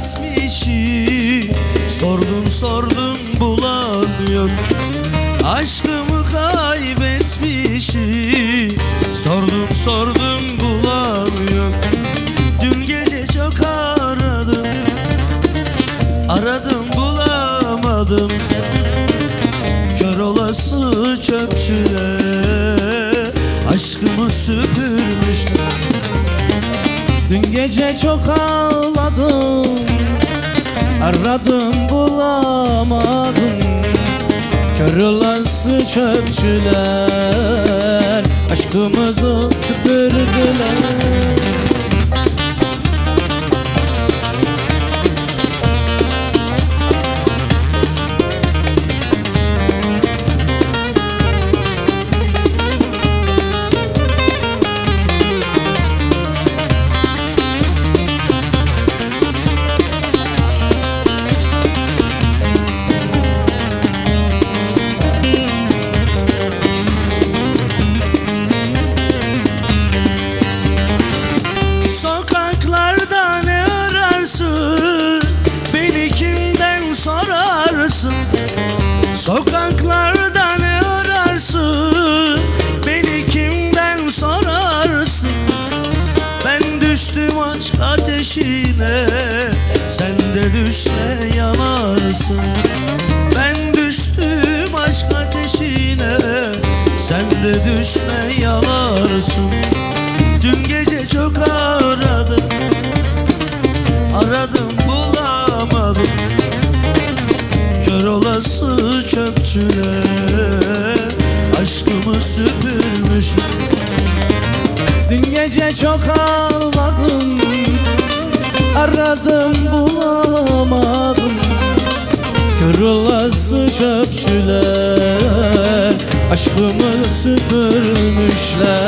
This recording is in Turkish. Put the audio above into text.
kaybetmişim Sordum sordum bulan yok. Aşkımı kaybetmişim. Sordum sordum bulan yok. Dün gece çok aradım. Aradım bulamadım. Kör olası çöpçüler. Aşkımı süpürmüşler Dün gece çok ağladım Aradım bulamadım. Kör olası çöpçüler Aşkımızı süpürdüler Sokaklarda ne ararsın? Beni kimden sorarsın? Ben düştüm aşk ateşine Sen de düşme yanarsın. Ben düştüm aşk ateşine Sen de düşme yanarsın. Dün gece çok aradım Aradım olası çöpçüler Aşkımı süpürmüşler Dün gece çok ağladım Aradım bulamadım. Kör olası çöpçüler Aşkımı süpürmüşler